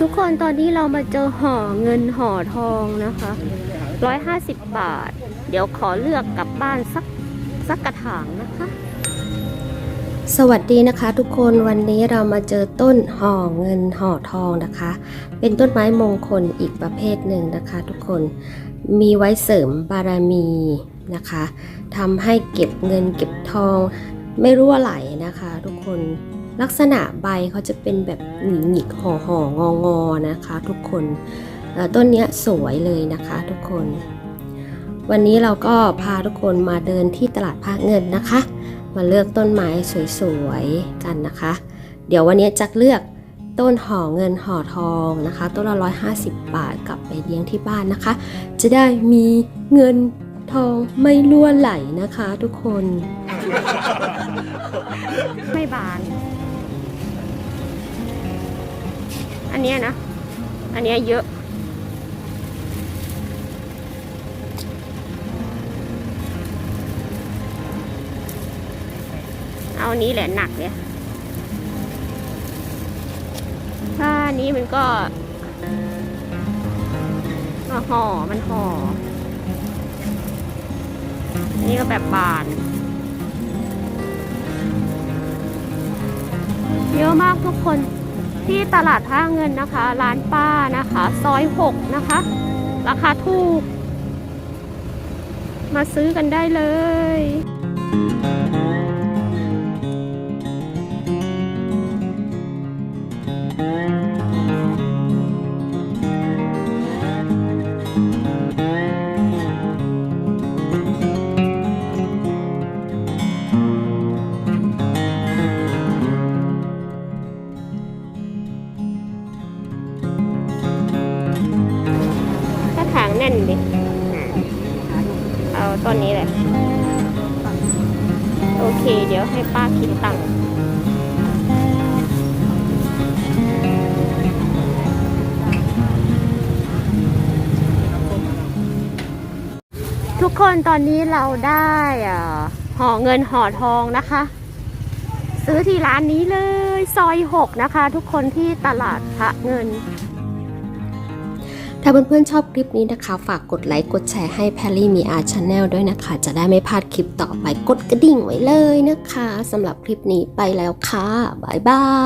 ทุกคนตอนนี้เรามาเจอห่อเงินห่อทองนะคะร้อยห้าสิบบาท เดี๋ยวขอเลือกกลับบ้านสักสักกระถางนะคะ สวัสดีนะคะ ทุกคนวันนี้เรามาเจอต้นห่อเงินห่อทองนะคะ เป็นต้นไม้มงคลอีกประเภทหนึ่งนะคะ ทุกคนมีไว้เสริมบารมีนะคะทำให้เก็บเงินเก็บทองไม่รั่วไหลนะคะ ทุกคน ลักษณะใบเขาจะเป็นแบบหงิกหงิกห่อห่ององอนะคะทุกคนต้นนี้สวยเลยนะคะทุกคน วันนี้เราก็พาทุกคนมาเดินที่ตลาดพระเงินนะคะ มาเลือกต้นไม้สวยๆกันนะคะ เดี๋ยววันนี้จะเลือกต้นห่อเงินห่อทองนะคะ ต้นละ150บาทกลับไปเลี้ยงที่บ้านนะคะ จะได้มีเงินทองไม่ล่วไหลนะคะทุกคน ไม่บาน อันเนี้ยนะ อันเนี้ยเยอะ เอานี้แหละหนักเนี่ยถ้านี้มันก็ก็ห่อ มันห่อนนี้ก็แบบบาน เยอะมากทุกคน ที่ตลาดท่าเงินนะคะ ร้านป้านะคะ ซอยหกนะคะ ราคาถูก มาซื้อกันได้เลย แน่นดิเอาต้นนี้แหละ โอเค เดี๋ยวให้ป้าคิดตังค์ทุกคนตอนนี้เราได้อ่าห่อเงินห่อทองนะคะ ซื้อที่ร้านนี้เลย ซอยหกนะคะ ทุกคนที่ตลาดพระเงิน ถ้าเพื่อนๆชอบคลิปนี้นะคะ ฝากกดไลค์กดแชร์ให้แพรรี่มีอาร์ชาแนลด้วยนะคะ จะได้ไม่พลาดคลิปต่อไปกดกระดิ่งไว้เลยนะคะสำหรับคลิปนี้ไปแล้วค่ะ บ๊ายบาย